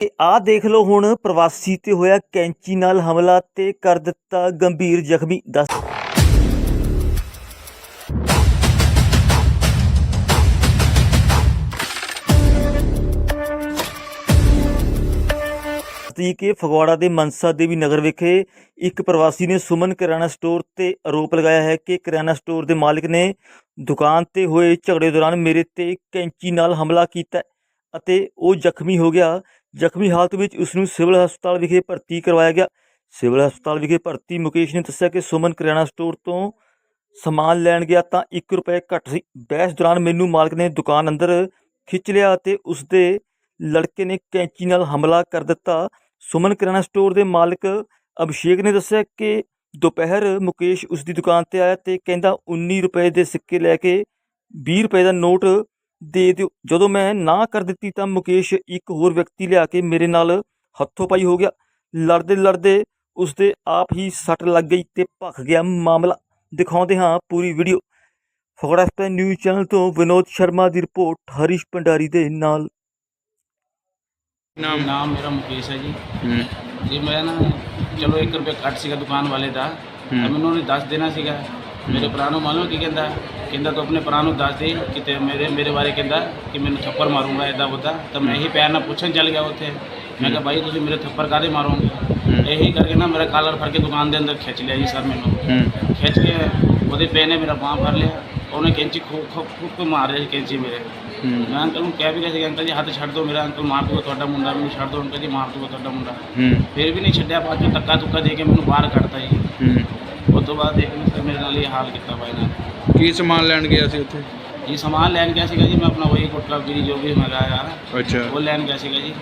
ਤੇ ਆਹ ਦੇਖ ਲਓ ਹੁਣ ਪ੍ਰਵਾਸੀ ਤੇ ਹੋਇਆ ਕੈਂਚੀ ਨਾਲ ਹਮਲਾ ਤੇ ਕਰ ਦਿੱਤਾ ਗੰਭੀਰ ਜ਼ਖਮੀ। ਦੱਸ ਤੀ ਕਿ ਫਗਵਾੜਾ ਦੇ ਮਨਸਾ ਦੇਵੀ ਨਗਰ ਵਿਖੇ ਇੱਕ ਪ੍ਰਵਾਸੀ ਨੇ ਸੁਮਨ ਕਿਰਾਣਾ ਸਟੋਰ ਤੇ ਆਰੋਪ ਲਗਾਇਆ ਹੈ ਕਿ ਕਿਰਾਣਾ ਸਟੋਰ ਦੇ ਮਾਲਕ ਨੇ ਦੁਕਾਨ ਤੇ ਹੋਏ ਝਗੜੇ ਦੌਰਾਨ ਮੇਰੇ ਤੇ ਕੈਂਚੀ ਨਾਲ ਹਮਲਾ ਕੀਤਾ ਅਤੇ ਉਹ ਜ਼ਖਮੀ ਹੋ ਗਿਆ ਜ਼ਖਮੀ ਹਾਲਤ ਵਿੱਚ ਉਸ ਨੂੰ ਸਿਵਲ ਹਸਪਤਾਲ ਵਿਖੇ ਭਰਤੀ ਕਰਵਾਇਆ ਗਿਆ। ਸਿਵਲ ਹਸਪਤਾਲ ਵਿਖੇ ਭਰਤੀ ਮੁਕੇਸ਼ ਨੇ ਦੱਸਿਆ ਕਿ ਸੁਮਨ ਕਿਰਾਣਾ ਸਟੋਰ ਤੋਂ ਸਮਾਨ ਲੈਣ ਗਿਆ ਤਾਂ 1 ਰੁਪਏ ਘੱਟ ਸੀ। ਬਹਿਸ ਦੌਰਾਨ ਮੈਨੂੰ ਮਾਲਕ ਨੇ ਦੁਕਾਨ ਅੰਦਰ ਖਿੱਚ ਲਿਆ ਅਤੇ ਉਸ ਦੇ ਲੜਕੇ ਨੇ ਕੈਂਚੀ ਨਾਲ ਹਮਲਾ ਕਰ ਦਿੱਤਾ। ਸੁਮਨ ਕਿਰਾਣਾ ਸਟੋਰ ਦੇ ਮਾਲਕ ਅਭਿਸ਼ੇਕ ਨੇ ਦੱਸਿਆ ਕਿ ਦੁਪਹਿਰ ਮੁਕੇਸ਼ ਉਸ ਦੀ ਦੁਕਾਨ ਤੇ ਆਇਆ ਤੇ ਕਹਿੰਦਾ 19 ਰੁਪਏ ਦੇ ਸਿੱਕੇ ਲੈ ਕੇ 20 ਰੁਪਏ ਦਾ ਨੋਟ ਦੇ ਦਿਓ। ਜਦੋਂ ਮੈਂ ਨਾ ਕਰ ਦਿੱਤੀ ਤਾਂ ਮੁਕੇਸ਼ ਇੱਕ ਹੋਰ ਵਿਅਕਤੀ ਲਿਆ ਕੇ ਮੇਰੇ ਨਾਲ ਹੱਥੋਂ ਪਾਈ ਹੋ ਗਿਆ। ਲੜਦੇ ਲੜਦੇ ਉਸ ਦੇ ਆਪ ਹੀ ਸੱਟ ਲੱਗ ਗਈ ਤੇ ਭਖ ਗਿਆ ਮਾਮਲਾ। ਦਿਖਾਉਂਦੇ ਹਾਂ ਪੂਰੀ video. Phagwara span news channel ਤੋਂ ਵਿਨੋਦ ਸ਼ਰਮਾ ਦੀ ਰਿਪੋਰਟ ਹਰੀਸ਼ ਭੰਡਾਰੀ ਦੇ ਨਾਲ। ਨਾਮ? ਨਾਮ ਮੇਰਾ ਮੁਕੇਸ਼ ਹੈ ਜੀ। ਹੂੰ। ਜੀ ਮੈਂ ਨਾ ਚਲੋ 1 ਰੁਪਏ ਕੱਟ ਸੀਗਾ ਦੁਕਾਨ ਵਾਲੇ ਦਾ। ਮੈਨੂੰ ਉਹਨੇ ਦੱਸ ਦੇਣਾ ਸੀਗਾ। ਮੇਰੇ ਭਰਾ ਨੂੰ ਮਾਲੂਮ ਕੀ ਕਹਿੰਦਾ? ਕਹਿੰਦਾ ਤੂੰ ਆਪਣੇ ਭਰਾ ਨੂੰ ਦੱਸ ਦੇ ਕਿ ਤੇ ਮੇਰੇ ਮੇਰੇ ਬਾਰੇ ਕਹਿੰਦਾ ਕਿ ਮੈਨੂੰ ਥੱਪੜ ਮਾਰੂੰਗਾ ਇਦਾਂ ਉਦਾਂ ਤਾਂ ਮੈਂ ਇਹੀ ਪਿਆਰ ਨਾਲ ਪੁੱਛਣ ਚੱਲ ਗਿਆ ਉੱਥੇ। ਮੈਂ ਕਿਹਾ ਭਾਈ ਤੁਸੀਂ ਮੇਰੇ ਥੱਪੜ ਕਾਹਦੇ ਮਾਰੋਗੇ? ਇਹੀ ਕਰਕੇ ਨਾ ਮੇਰਾ ਕਾਲਰ ਫੜ ਕੇ ਦੁਕਾਨ ਦੇ ਅੰਦਰ ਖਿੱਚ ਲਿਆ ਜੀ ਸਰ ਮੈਨੂੰ। ਖਿੱਚ ਕੇ ਉਹਦੇ ਪੈ ਨੇ ਮੇਰਾ ਬਾਂਹ ਫੜ ਲਿਆ। ਉਹਨੇ ਕੈਂਚੀ ਖੂਬ ਖੂਬ ਖੂਬ ਕੇ ਮਾਰ ਰਿਹਾ ਕੈਂਚੀ ਮੇਰੇ। ਮੈਂ ਅੰਕਲ ਨੂੰ ਕਹਿ ਵੀ ਰਿਹਾ ਸੀ ਅੰਕਲ ਜੀ ਹੱਥ ਛੱਡ ਦਿਓ ਮੇਰਾ ਅੰਕਲ ਮਾਰ ਦੂਗਾ ਤੁਹਾਡਾ ਮੁੰਡਾ ਮੈਨੂੰ ਛੱਡ ਦਿਓ ਅੰਕਲ ਜੀ ਮਾਰ ਦੂਗਾ ਤੁਹਾਡਾ ਮੁੰਡਾ। ਫਿਰ ਵੀ ਨਹੀਂ ਛੱਡਿਆ ਬਾਅਦ ਚੋਂ ਧੱਕਾ ਧੁੱਕਾ ਦੇ ਕੇ ਮੈਨੂੰ ਬਾਹਰ ਕੱਢਤਾ ਜੀ। ਤੋਂ ਬਾਅਦ ਲਈ ਸਰ ਮੇਰੇ ਨਾਲ ਇਹ ਹਾਲ ਕੀਤਾ ਬਾਈ ਨੇ ਕੀ ਸਮਾਨ ਲੈਣ ਗਿਆ ਸੀ ਉੱਥੇ? ਜੀ ਸਮਾਨ ਲੈਣ ਗਿਆ ਸੀਗਾ ਜੀ ਮੈਂ ਆਪਣਾ ਵਹੀ ਗੁਟਕਾ ਬੀੜੀ ਜੋ ਵੀ ਮੰਗਾਇਆ ਅੱਛਾ। ਉਹ ਲੈਣ ਗਿਆ ਸੀਗਾ ਜੀ।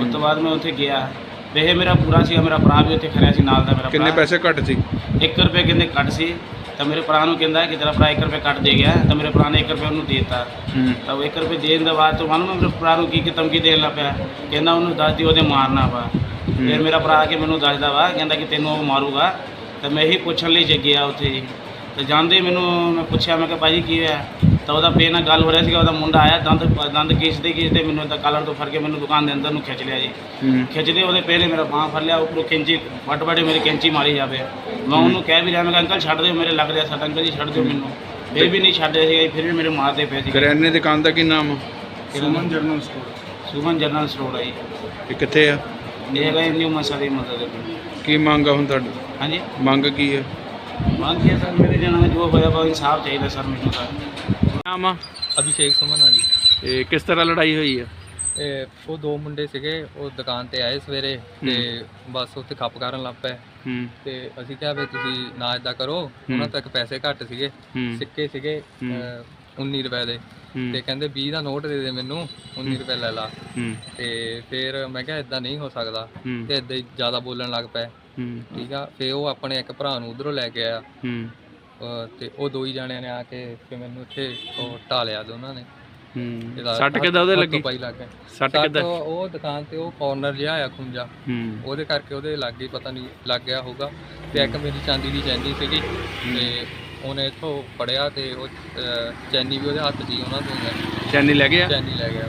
ਉਸ ਤੋਂ ਬਾਅਦ ਮੈਂ ਉੱਥੇ ਗਿਆ। ਵੇਹੇ ਮੇਰਾ ਪੂਰਾ ਸੀਗਾ ਮੇਰਾ ਭਰਾ ਵੀ ਉੱਥੇ ਖੜਿਆ ਸੀ ਨਾਲ ਦਾ ਮੇਰਾ ਕਿੰਨੇ ਭਰਾ। ਪੈਸੇ ਘੱਟ ਸੀ? 1 ਰੁਪਏ ਕਹਿੰਦੇ ਕੱਟ ਸੀ। ਤਾਂ ਮੇਰੇ ਭਰਾ ਨੂੰ ਕਹਿੰਦਾ ਕਿ ਤੇਰਾ ਭਰਾ 1 ਰੁਪਏ ਕੱਟ ਦੇ ਗਿਆ ਤਾਂ ਮੇਰੇ ਭਰਾ ਨੇ 1 ਰੁਪਏ ਉਹਨੂੰ ਦੇ ਦਿੱਤਾ। ਹੂੰ। ਤਾਂ ਉਹ 1 ਰੁਪਏ ਦੇਣ ਦੇ ਬਾਅਦ ਤੋਂ ਮਾਲੂਮ ਹੈ ਮੇਰੇ ਭਰਾ ਨੂੰ ਕੀ ਕੀ ਧਮਕੀ ਦੇਣ ਲੱਗ ਪਿਆ। ਕਹਿੰਦਾ ਉਹਨੂੰ ਦੱਸ ਦੀ ਉਹਦੇ ਮਾਰਨਾ ਵਾ। ਫਿਰ ਮੇਰਾ ਭਰਾ ਆ ਕੇ ਮੈਨੂੰ ਦੱਸਦਾ ਵਾ ਕਹਿੰਦਾ ਕਿ ਤੈਨੂੰ ਉਹ ਮਾਰੂਗਾ। ਤਾਂ ਮੈਂ ਇਹੀ ਪੁੱਛਣ ਲਈ ਜੇ ਗਿਆ ਉੱਥੇ ਜੀ। ਤੇ ਜਾਂਦੇ ਮੈਨੂੰ ਮੈਂ ਪੁੱਛਿਆ ਮੈਂ ਕਿਹਾ ਭਾਜੀ ਕੀ ਹੋਇਆ? ਤਾਂ ਉਹਦਾ ਪੇ ਨਾਲ ਗੱਲ ਹੋ ਰਿਹਾ ਸੀਗਾ ਉਹਦਾ ਮੁੰਡਾ ਆਇਆ ਦੰਦ ਦੰਦ ਖਿੱਚਦੇ ਖਿੱਚਦੇ ਮੈਨੂੰ ਤਾਂ ਕਾਲਰ ਤੋਂ ਫੜ ਕੇ ਮੈਨੂੰ ਦੁਕਾਨ ਦੇ ਅੰਦਰ ਨੂੰ ਖਿੱਚ ਲਿਆ ਜੀ। ਖਿੱਚਦੇ ਉਹਦੇ ਪੇ ਨੇ ਮੇਰਾ ਬਾਂਹ ਫੜ ਲਿਆ ਉੱਪਰੋਂ ਕੈਂਚੀ ਵੱਟ ਵੱਡੇ ਮੇਰੀ ਕੈਂਚੀ ਮਾਰੀ ਜਾਵੇ। ਮੈਂ ਉਹਨੂੰ ਕਹਿ ਵੀ ਰਿਹਾ ਮੈਂ ਕਿਹਾ ਅੰਕਲ ਛੱਡ ਦਿਓ ਮੇਰੇ ਲੱਗ ਰਿਹਾ ਸੱਟ ਅੰਕਲ ਜੀ ਛੱਡ ਦਿਓ ਮੈਨੂੰ। ਫਿਰ ਵੀ ਨਹੀਂ ਛੱਡਦੇ ਸੀਗੇ ਫਿਰ ਵੀ ਮੇਰੇ ਮਾਰਦੇ ਪਏ ਸੀ ਕਰਿਆਨੇ ਦੀ ਦੁਕਾਨ ਦਾ ਕੀ ਨਾਮ? ਆ? Suman general store. Suman general store ਹੈ ਜੀ। ਇਹ ਕਿੱਥੇ ਆ? ਇਹ ਹੈਗਾ ਨਿਊ ਮਸਾ ਦੀ ਮਦਦ ਦੇ। ਕੀ ਮੰਗ ਆ ਹੁਣ ਤੁਹਾਡੀ? ਹਾਂਜੀ। ਮੰਗ ਕੀ ਹੈ ਮੰਗ ਕੀ ਹੈ ਸਰ? ਮੇਰੇ ਜਨਾਂ ਜੋ ਹੋਇਆ ਵਾ ਇਨਸਾਫ ਚਾਹੀਦਾ ਸਰ ਮੈਨੂੰ ਤਾਂ ਨਾਮ ਆ? ਅਭਿਸ਼ੇਕ ਸੁਮਨ ਆ ਜੀ। ਇਹ ਕਿਸ ਤਰ੍ਹਾਂ ਲੜਾਈ ਹੋਈ ਆ? ਇਹ ਉਹ ਦੋ ਮੁੰਡੇ ਸੀਗੇ ਉਹ ਦੁਕਾਨ ਤੇ ਆਏ ਸਵੇਰੇ ਤੇ ਬਸ ਉੱਥੇ ਖੱਪ ਕਰਨ ਲੱਗ ਪਏ। ਹੂੰ। ਤੇ ਅਸੀਂ ਕਿਹਾ ਵੀ ਤੁਸੀਂ ਨਾ ਇਦਾਂ ਕਰੋ ਉਹਨਾਂ ਤੱਕ ਪੈਸੇ ਘੱਟ ਸੀਗੇ ਹੂੰ। ਸਿੱਕੇ ਸੀਗੇ ਹੂੰ। 19 ਰੁਪਏ ਦੇ। ਤੇ ਕਹਿੰਦੇ 20 ਦਾ ਨੋਟ ਦੇ ਦੇ ਮੈਨੂੰ 19 ਰੁਪਏ ਲੈ ਲਾ। ਤੇ ਫਿਰ ਮੈਂ ਕਿਹਾ ਇਦਾਂ ਨਹੀਂ ਹੋ ਸਕਦਾ। ਤੇ ਇਦਾਂ ਹੀ ਜ਼ਿਆਦਾ ਬੋਲਣ ਲੱਗ ਪਏ। ਠੀਕ ਆ ਫਿਰ ਉਹ ਆਪਣੇ ਇੱਕ ਭਰਾ ਨੂੰ ਉਧਰੋਂ ਲੈ ਕੇ ਆਇਆ। ਤੇ ਉਹ ਦੋ ਹੀ ਜਾਣਿਆਂ ਨੇ ਆ ਕੇ ਫਿਰ ਮੈਨੂੰ ਇੱਥੇ ਉਹ ਢਾਲਿਆ ਦੋਨਾਂ ਨੇ। ਸੱਟ ਕਿੱਦਾਂ ਉਹਦੇ ਲੱਗੀ? ਪਾਈ ਲੱਗ ਗਏ। ਸੱਟ ਕਿੱਦਾਂ? ਉਹ ਦੁਕਾਨ ਤੇ ਉਹ ਕਾਰਨਰ ਜਿਹਾ ਆ ਹੂੰ। ਉਹਦੇ ਕਰਕੇ ਉਹਦੇ ਲੱਗ ਗਈ ਪਤਾ ਨਹੀਂ ਲੱਗ ਗਿਆ ਹੋਊਗਾ। ਤੇ ਇੱਕ ਮੇਰੀ ਚਾਂਦੀ ਦੀ ਚੈਨੀ ਸੀਗੀ। ਤੇ ਉਹਨੇ ਇੱਥੋਂ ਫੜਿਆ ਤੇ ਉਹ ਅਹ, ਚੈਨੀ ਵੀ ਉਹਦੇ ਹੱਥ 'ਚ ਹੀ ਉਹਨਾਂ ਤੋਂ ਹੀ ਆ। ਚੈਨੀ ਲੈ ਗਿਆ ਚੈਨੀ ਲੈ ਗਿਆ